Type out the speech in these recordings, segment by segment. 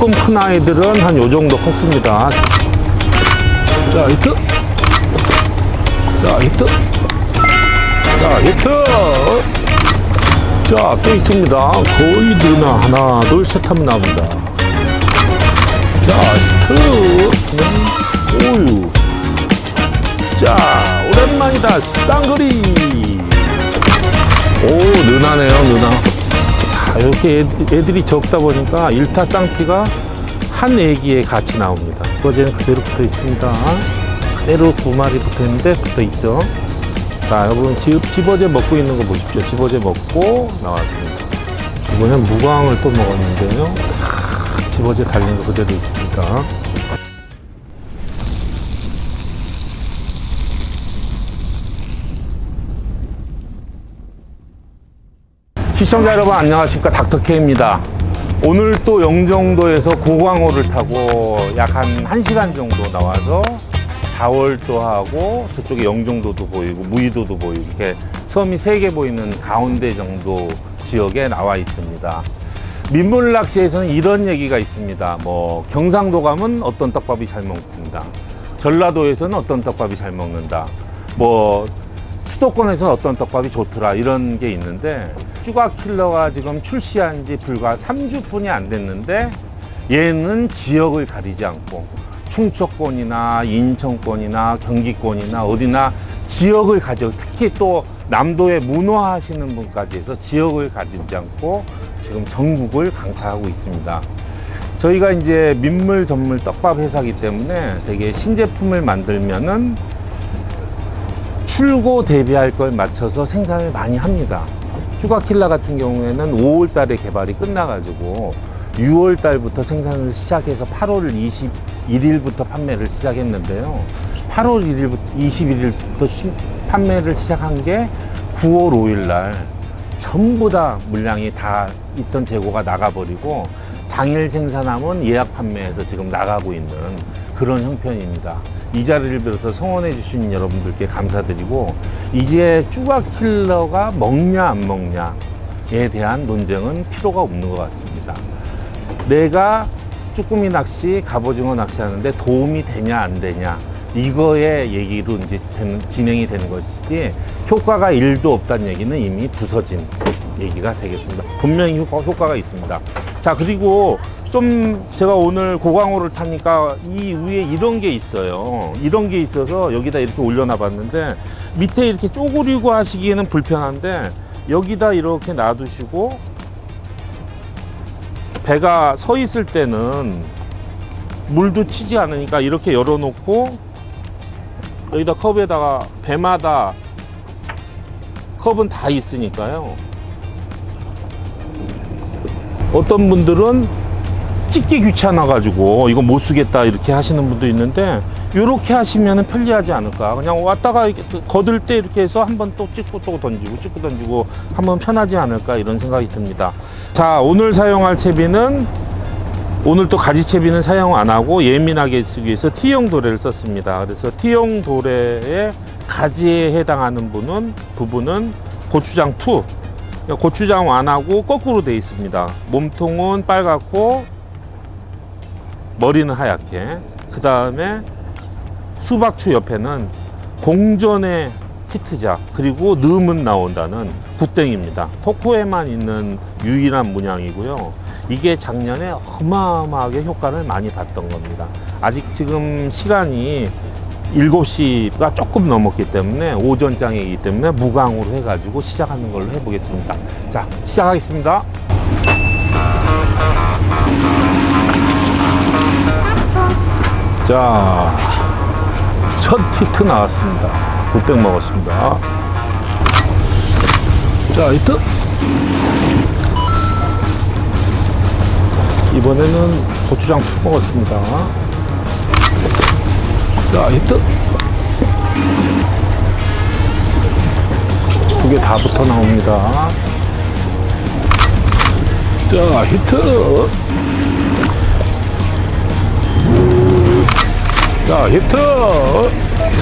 조금 큰 아이들은 한 요 정도 컸습니다. 자, 히트. 자, 히트. 자, 히트. 자, 또 히트입니다. 거의 누나 하나, 둘, 셋 하면 나옵니다. 자, 히트. 오유. 자, 오랜만이다. 쌍거리. 오, 느나네요, 느나. 자, 이렇게 애들- 애들이 적다 보니까 일타 쌍피가 한 애기에 같이 나옵니다. 어제는 그대로 붙어 있습니다. 그대로 두 마리 붙어 있는데 붙어 있죠. 자, 여러분, 집, 집어제 먹고 있는 거 보십시오. 집어제 먹고 나왔습니다. 이번엔 무광을 또 먹었는데요. 다 집어제 달린 거 그대로 있습니다. 시청자 여러분 안녕하십니까? 닥터케입니다. 오늘 또 영종도에서 고광호를 타고 약 한 1시간 정도 나와서 자월도 하고 저쪽에 영종도도 보이고 무의도도 보이고 이렇게 섬이 세 개 보이는 가운데 정도 지역에 나와 있습니다. 민물 낚시에서는 이런 얘기가 있습니다. 뭐 경상도 가면 어떤 떡밥이 잘 먹는다. 전라도에서는 어떤 떡밥이 잘 먹는다. 뭐 수도권에서 어떤 떡밥이 좋더라 이런 게 있는데 쭈가킬러가 지금 출시한 지 불과 3주뿐이 안 됐는데 얘는 지역을 가리지 않고 충청권이나 인천권이나 경기권이나 어디나 지역을 가져 특히 또 남도에 문어하시는 분까지 해서 지역을 가리지 않고 지금 전국을 강타하고 있습니다. 저희가 이제 민물 전물 떡밥 회사기 때문에 되게 신제품을 만들면은 출고 대비할 걸 맞춰서 생산을 많이 합니다. 쭈가킬라 같은 경우에는 5월 달에 개발이 끝나가지고 6월 달부터 생산을 시작해서 8월 21일부터 판매를 시작했는데요. 8월 1일부터 21일부터 판매를 시작한 게 9월 5일 날 전부 다 물량이 다 있던 재고가 나가버리고 당일 생산하면 예약 판매해서 지금 나가고 있는 그런 형편입니다. 이 자리를 빌어서 성원해 주신 여러분들께 감사드리고 이제 쭈가킬러가 먹냐 안 먹냐에 대한 논쟁은 필요가 없는 것 같습니다. 내가 쭈꾸미 낚시, 갑오징어 낚시하는데 도움이 되냐 안 되냐 이거의 얘기로 이제 진행이 되는 것이지 효과가 일도 없다는 얘기는 이미 부서진 얘기가 되겠습니다. 분명히 효과, 효과 가 있습니다. 자 그리고 좀 제가 오늘 고강호를 타니까 이 위에 이런 게 있어요. 이런 게 있어서 여기다 이렇게 올려놔 봤는데 밑에 이렇게 쪼그리고 하시기에는 불편한데 여기다 이렇게 놔두시고 배가 서 있을 때는 물도 치지 않으니까 이렇게 열어놓고 여기다 컵에다가 배마다 컵은 다 있으니까요. 어떤 분들은 찍기 귀찮아가지고 이거 못 쓰겠다 이렇게 하시는 분도 있는데 이렇게 하시면 편리하지 않을까. 그냥 왔다가 이렇게 거들 때 이렇게 해서 한번 또 찍고 또 던지고 찍고 던지고 한번 편하지 않을까 이런 생각이 듭니다. 자, 오늘 사용할 채비는 오늘 또 가지채비는 사용 안 하고 예민하게 쓰기 위해서 T형 도래를 썼습니다. 그래서 T형 도래의 가지에 해당하는 부분은, 부분은 고추장 2. 고추장 완하고 거꾸로 되어 있습니다. 몸통은 빨갛고 머리는 하얗게. 그 다음에 수박추 옆에는 동전의 히트작 그리고 늠은 나온다는 굿땡입니다. 토코에만 있는 유일한 문양이고요. 이게 작년에 어마어마하게 효과를 많이 봤던 겁니다. 아직 지금 시간이 7시가 조금 넘었기 때문에 오전장이기 때문에 무광으로 해가지고 시작하는 걸로 해보겠습니다. 자, 시작하겠습니다. 자, 첫 히트 나왔습니다. 굿땡 먹었습니다. 자, 히트. 이번에는 고추장 푹 먹었습니다. 자, 히트. 두 개 다 붙어 나옵니다. 자, 히트. 자, 히트.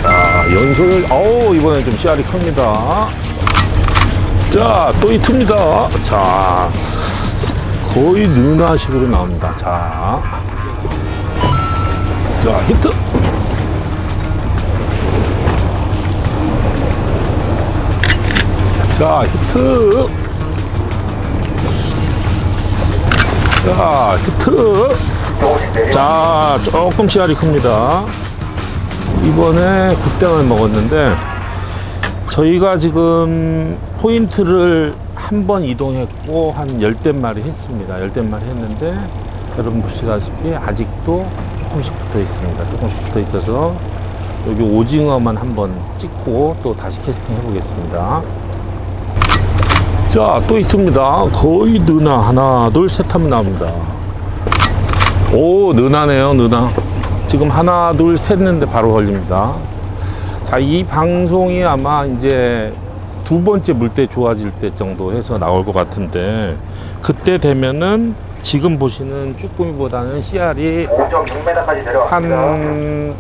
자, 연속을, 어우, 이번엔 좀 씨알이 큽니다. 자, 또 히트입니다. 자, 거의 느나식으로 나옵니다. 자. 자, 히트! 자, 히트! 자, 히트! 자, 조금 씨알이 큽니다. 이번에 굿땡을 먹었는데, 저희가 지금 포인트를 한 번 이동했고, 한 열댓 마리 했습니다. 열댓 마리 했는데, 여러분 보시다시피 아직도 조금씩 붙어 있습니다. 조금씩 붙어 있어서, 여기 오징어만 한번 찍고 또 다시 캐스팅 해보겠습니다. 자, 또 히트입니다. 거의 느나. 하나, 둘, 셋 하면 나옵니다. 오, 느나네요, 느나. 지금 하나, 둘, 셋 했는데 바로 걸립니다. 자, 이 방송이 아마 이제 두 번째 물때 좋아질 때 정도 해서 나올 것 같은데, 그때 되면은 지금 보시는 쭈꾸미보다는 씨알이 5.6m까지 내려왔습니다. 한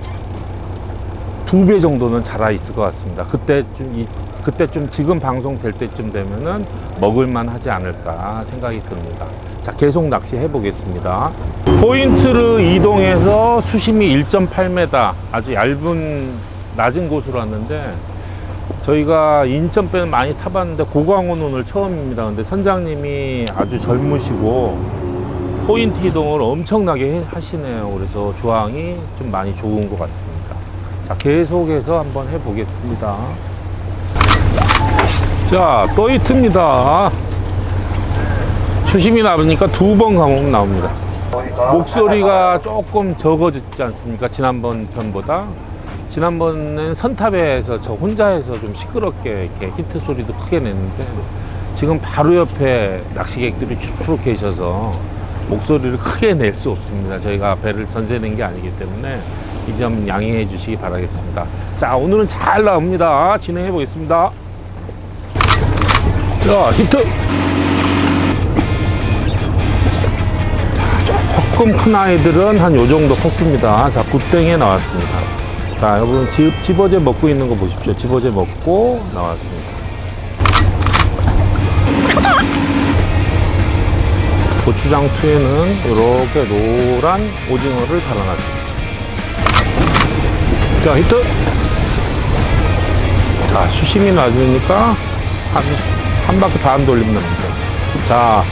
두 배 정도는 자라 있을 것 같습니다. 그때 좀 이, 그때 좀 지금 방송 될 때쯤 되면은 먹을만 하지 않을까 생각이 듭니다. 자, 계속 낚시해 보겠습니다. 포인트를 이동해서 수심이 1.8m 아주 얇은 낮은 곳으로 왔는데 저희가 인천배는 많이 타봤는데 고광원 오늘 처음입니다. 근데 선장님이 아주 젊으시고 포인트 이동을 엄청나게 해- 하시네요. 그래서 조항이 좀 많이 좋은 것 같습니다. 자, 계속해서 한번 해보겠습니다. 자, 또 히트입니다. 수심이 나오니까 두 번 감으면 나옵니다. 목소리가 조금 적어졌지 않습니까? 지난번 편보다. 지난번엔 선탑에서 저 혼자 해서 좀 시끄럽게 이렇게 히트 소리도 크게 냈는데 지금 바로 옆에 낚시객들이 쭉 계셔서 목소리를 크게 낼 수 없습니다. 저희가 배를 전세 낸게 아니기 때문에 이 점 양해해 주시기 바라겠습니다. 자, 오늘은 잘 나옵니다. 진행해 보겠습니다. 자, 히트! 조금 큰 아이들은 한 요 정도 컸습니다. 자, 굿땡에 나왔습니다. 자, 여러분, 집, 집어제 먹고 있는 거 보십시오. 집어제 먹고 나왔습니다. 고추장 투에는 이렇게 노란 오징어를 달아놨습니다. 자, 히트! 자, 수심이 낮으니까 한, 한 바퀴 반 돌리면 됩니다. 자,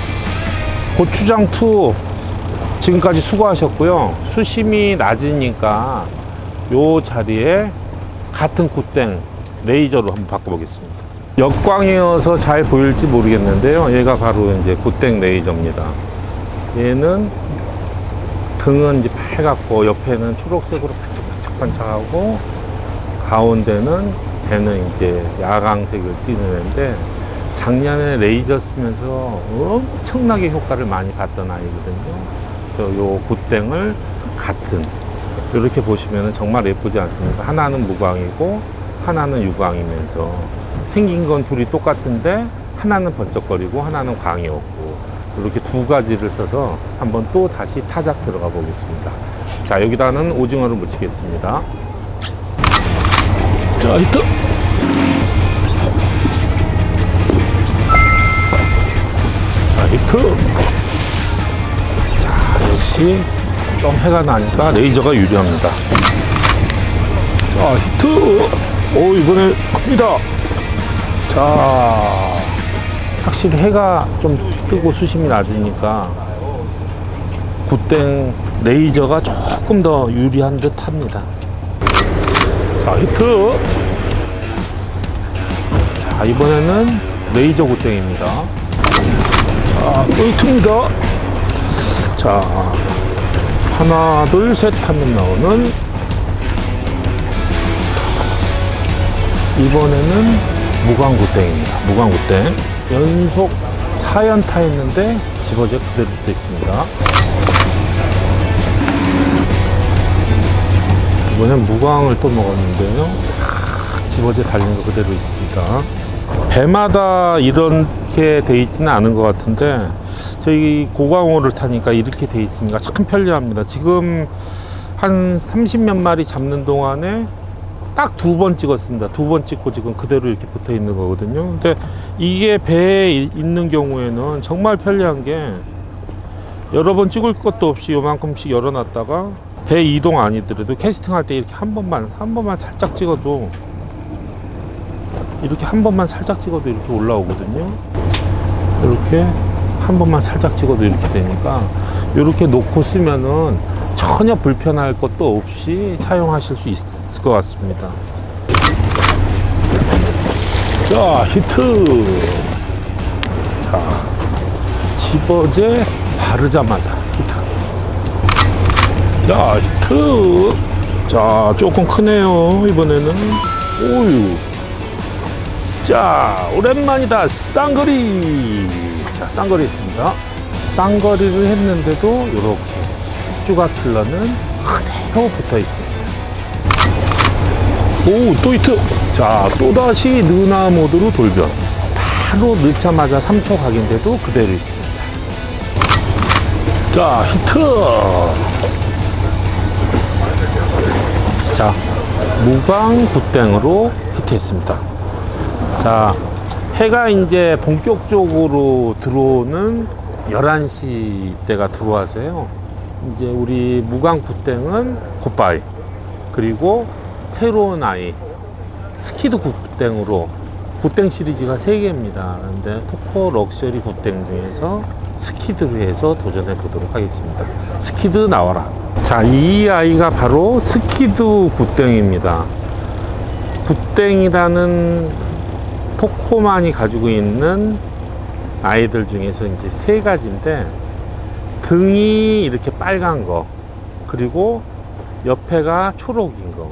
고추장 투 지금까지 수고하셨고요. 수심이 낮으니까 요 자리에 같은 굿땡 레이저로 한번 바꿔보겠습니다. 역광이어서 잘 보일지 모르겠는데요. 얘가 바로 이제 굿땡 레이저입니다. 얘는 등은 이제 빨갛고 옆에는 초록색으로 반짝반짝반짝하고 가운데는 배는 이제 야광색을 띠는 애인데 작년에 레이저 쓰면서 엄청나게 효과를 많이 봤던 아이거든요. 그래서 요 굿땡을 같은 이렇게 보시면 정말 예쁘지 않습니까? 하나는 무광이고 하나는 유광이면서 생긴 건 둘이 똑같은데 하나는 번쩍거리고 하나는 광이 없고 이렇게 두 가지를 써서 한번 또 다시 타작 들어가 보겠습니다. 자 여기다는 오징어를 묻히겠습니다. 자 히트. 자 히트. 자 역시 좀 해가 나니까 레이저가 유리합니다. 자 히트. 오 이번에 큽니다. 자 확실히 해가 좀 뜨고 수심이 낮으니까 굿땡 레이저가 조금 더 유리한 듯 합니다. 자, 히트. 자, 이번에는 레이저 굿땡입니다. 자, 또 히트입니다. 자, 하나, 둘, 셋 하면 나오는 이번에는 무광구땡입니다. 무광구땡. 연속 4연타 했는데 집어제 그대로 붙어 있습니다. 이번엔 무광을 또 먹었는데요. 아, 집어제 달린 거 그대로 있습니다. 배마다 이렇게 돼 있지는 않은 것 같은데 저희 고광호를 타니까 이렇게 돼 있으니까 참 편리합니다. 지금 한 30몇 마리 잡는 동안에 딱 두 번 찍었습니다. 두 번 찍고 지금 그대로 이렇게 붙어 있는 거거든요. 근데 이게 배에 이- 있는 경우에는 정말 편리한 게 여러 번 찍을 것도 없이 요만큼씩 열어놨다가 배 이동 아니더라도 캐스팅 할 때 이렇게 한 번만 한 번만 살짝 찍어도 이렇게 한 번만 살짝 찍어도 이렇게 올라오거든요 이렇게 한 번만 살짝 찍어도 이렇게 되니까 이렇게 놓고 쓰면은 전혀 불편할 것도 없이 사용하실 수 있을 것 같습니다. 자 히트! 자 집어제 바르자마자 히트. 자 히트! 자 조금 크네요 이번에는. 오유. 자 오랜만이다 쌍거리! 자 쌍거리 있습니다. 쌍거리를 했는데도 이렇게 쭈가 킬러는 그대로 붙어 있습니다 오 또 히트. 자 또다시 느나 모드로 돌변. 바로 넣자마자 3초 각인데도 그대로 있습니다. 자 히트! 자 무광 굿땡으로 히트했습니다. 자 해가 이제 본격적으로 들어오는 11시 때가 들어와서요. 이제 우리 무광 굿땡은 굿바이. 그리고 새로운 아이 스키드 굿땡으로 굿땡 시리즈가 3개입니다. 근데 토코 럭셔리 굿땡 중에서 스키드로 해서 도전해 보도록 하겠습니다. 스키드 나와라. 자 이 아이가 바로 스키드 굿땡입니다. 굿땡이라는 토코만이 가지고 있는 아이들 중에서 이제 세 가지인데 등이 이렇게 빨간 거 그리고 옆에가 초록인 거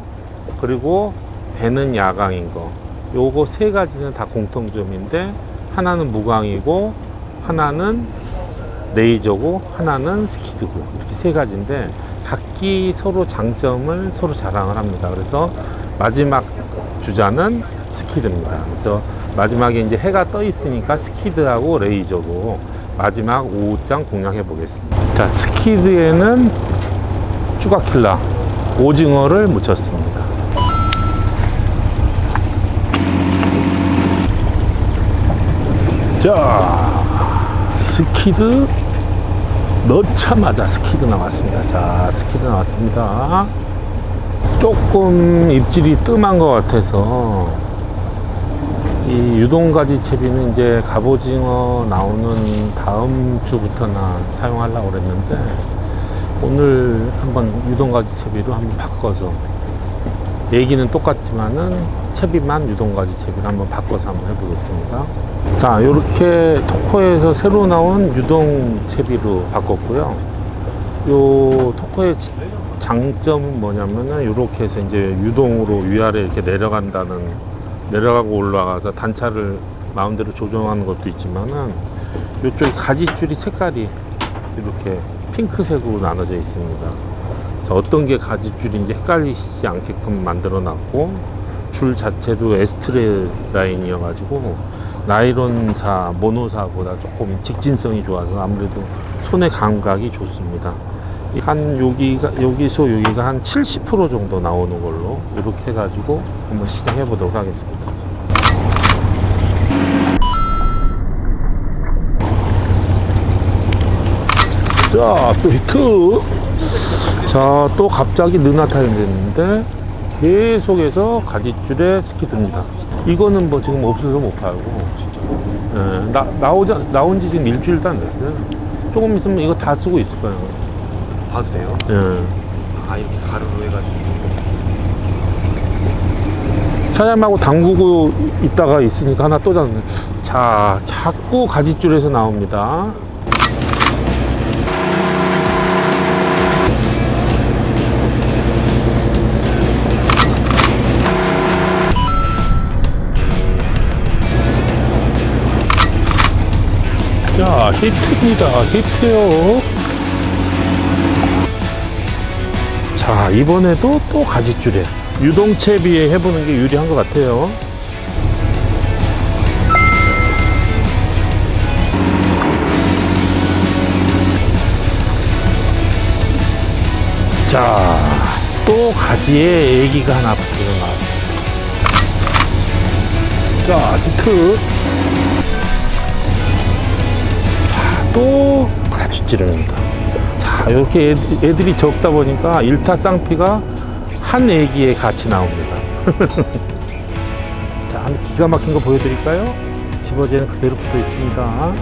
그리고 배는 야광인 거. 요거 세 가지는 다 공통점인데 하나는 무광이고 하나는 레이저고 하나는 스키드고 이렇게 세 가지인데 각기 서로 장점을 서로 자랑을 합니다. 그래서 마지막 주자는 스키드입니다. 그래서 마지막에 이제 해가 떠 있으니까 스키드하고 레이저고 마지막 5장 공략해 보겠습니다. 자 스키드에는 쭈가킬라 오징어를 묻혔습니다 자 스키드 넣자마자 스키드 나왔습니다. 자 스키드 나왔습니다. 조금 입질이 뜸한 것 같아서 이 유동가지 채비는 이제 갑오징어 나오는 다음 주부터나 사용하려고 그랬는데 오늘 한번 유동가지 채비로 한번 바꿔서 얘기는 똑같지만은 채비만 유동가지 채비를 한번 바꿔서 한번 해보겠습니다 자 이렇게 토코에서 새로 나온 유동 채비로 바꿨고요 요 토코의 지- 장점은 뭐냐면은 이렇게 해서 이제 유동으로 위아래 이렇게 내려간다는 내려가고 올라가서 단차를 마음대로 조정하는 것도 있지만은 이쪽에 가지줄이 색깔이 이렇게 핑크색으로 나눠져 있습니다. 그래서 어떤 게 가지줄인지 헷갈리시지 않게끔 만들어 놨고 줄 자체도 에스트레 라인이어 가지고 나이론사, 모노사보다 조금 직진성이 좋아서 아무래도 손의 감각이 좋습니다. 한 여기가 여기서 여기가 한 70% 정도 나오는 걸로 이렇게 해가지고 한번 시작해 보도록 하겠습니다. 자, 또 히트. 자, 또 갑자기 느나 타임 됐는데 계속해서 가지줄에 스키드입니다. 이거는 뭐 지금 없어서 못 팔고 진짜. 예, 나 나오자 나온 지 지금 일주일도 안 됐어요. 조금 있으면 이거 다 쓰고 있을 거예요. 봐도 돼요? 예. 아 이렇게 가로로 해가지고 차량하고 담그고 있다가 있으니까 하나 또 잡네. 자, 자꾸 가지줄에서 나옵니다. 자, 히트입니다. 히트요. 자, 이번에도 또 가지줄에 유동체 비에 해보는 게 유리한 것 같아요. 자, 또 가지에 애기가 하나 붙어서 나왔습니다. 자, 히트. 또 가지에 쥐찌릅니다. 자, 이렇게 애들, 애들 이 적다 보니까 일타 쌍피가 한 애기에 같이 나옵니다. 자, 한 기가 막힌 거 보여드릴까요? 집어제는 그대로 붙어 있습니다.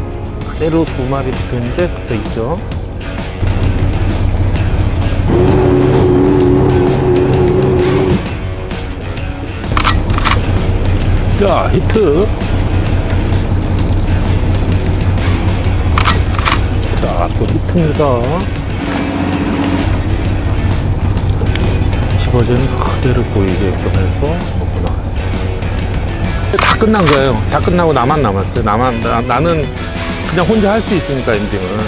그대로 두 마리 붙어 있는데 붙어 있죠. 자, 히트. 자, 또 히트입니다. 집어제는 그대로 보이게끔 해서 먹고 나왔습니다. 다 끝난 거예요. 다 끝나고 나만 남았어요. 나만, 나, 나는 그냥 혼자 할 수 있으니까, 엔딩을.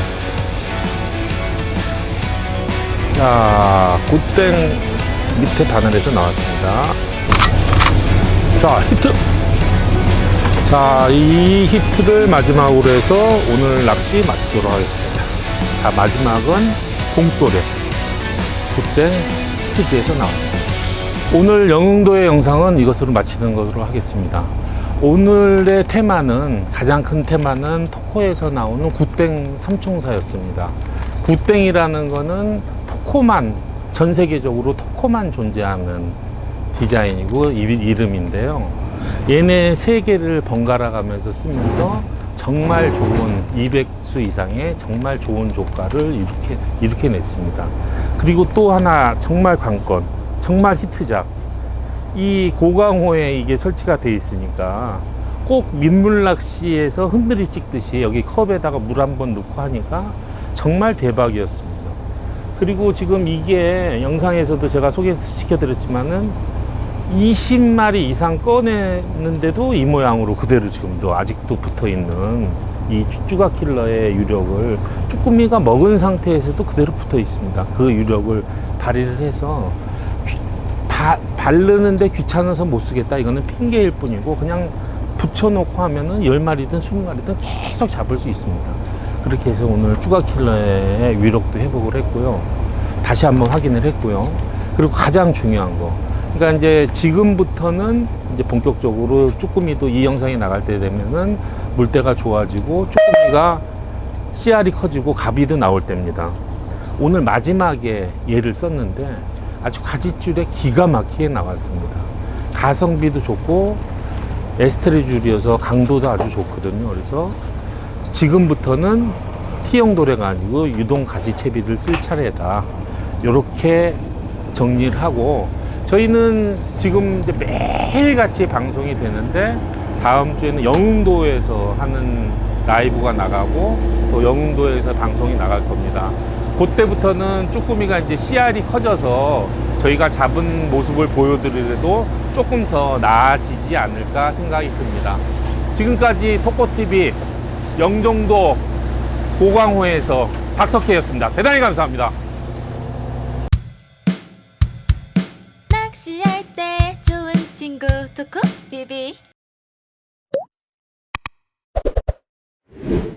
자, 굿땡 밑에 바늘에서 나왔습니다. 자, 히트! 자, 이 히트를 마지막으로 해서 오늘 낚시 마치도록 하겠습니다. 자, 마지막은 봉또래. 굿땡 스피드에서 나왔습니다. 오늘 영흥도의 영상은 이것으로 마치는 것으로 하겠습니다. 오늘의 테마는 가장 큰 테마는 토코에서 나오는 굿땡 삼총사였습니다. 굿땡이라는 거는 토코만 전 세계적으로 토코만 존재하는 디자인이고 이- 이름인데요. 얘네 세 개를 번갈아 가면서 쓰면서 정말 좋은 200수 이상의 정말 좋은 조가를 이렇게 이렇게 냈습니다. 그리고 또 하나 정말 관건, 정말 히트작. 이 고강호에 이게 설치가 돼 있으니까 꼭 민물 낚시에서 흔들이 찍듯이 여기 컵에다가 물 한 번 넣고 하니까 정말 대박이었습니다. 그리고 지금 이게 영상에서도 제가 소개시켜 드렸지만은 20마리 이상 꺼내는데도 이 모양으로 그대로 지금도 아직도 붙어 있는 이 쭈쭈가 킬러의 유력을 쭈꾸미가 먹은 상태에서도 그대로 붙어 있습니다. 그 유력을 발휘를 해서 귀- 바- 바르는데 귀찮아서 못 쓰겠다. 이거는 핑계일 뿐이고 그냥 붙여놓고 하면은 10마리든 20마리든 계속 잡을 수 있습니다. 그렇게 해서 오늘 쭈가킬러의 위력도 회복을 했고요. 다시 한번 확인을 했고요. 그리고 가장 중요한 거. 그러니까 이제 지금부터는 이제 본격적으로 쭈꾸미도 이 영상이 나갈 때 되면은 물때가 좋아지고 쭈꾸미가 씨알이 커지고 가비도 나올 때입니다. 오늘 마지막에 얘를 썼는데 아주 가지줄에 기가 막히게 나왔습니다. 가성비도 좋고 에스테리 줄이어서 강도도 아주 좋거든요. 그래서 지금부터는 T형 도래가 아니고 유동 가지채비를 쓸 차례다. 이렇게 정리를 하고 저희는 지금 이제 매일 같이 방송이 되는데 다음 주에는 영흥도에서 하는 라이브가 나가고 또 영흥도에서 방송이 나갈 겁니다. 그때부터는 쭈꾸미가 이제 씨알이 커져서 저희가 잡은 모습을 보여드리려도 조금 더 나아지지 않을까 생각이 듭니다. 지금까지 토코TV 영종도 고광호에서 닥터케였습니다. 대단히 감사합니다. 친구 토크 비비 thank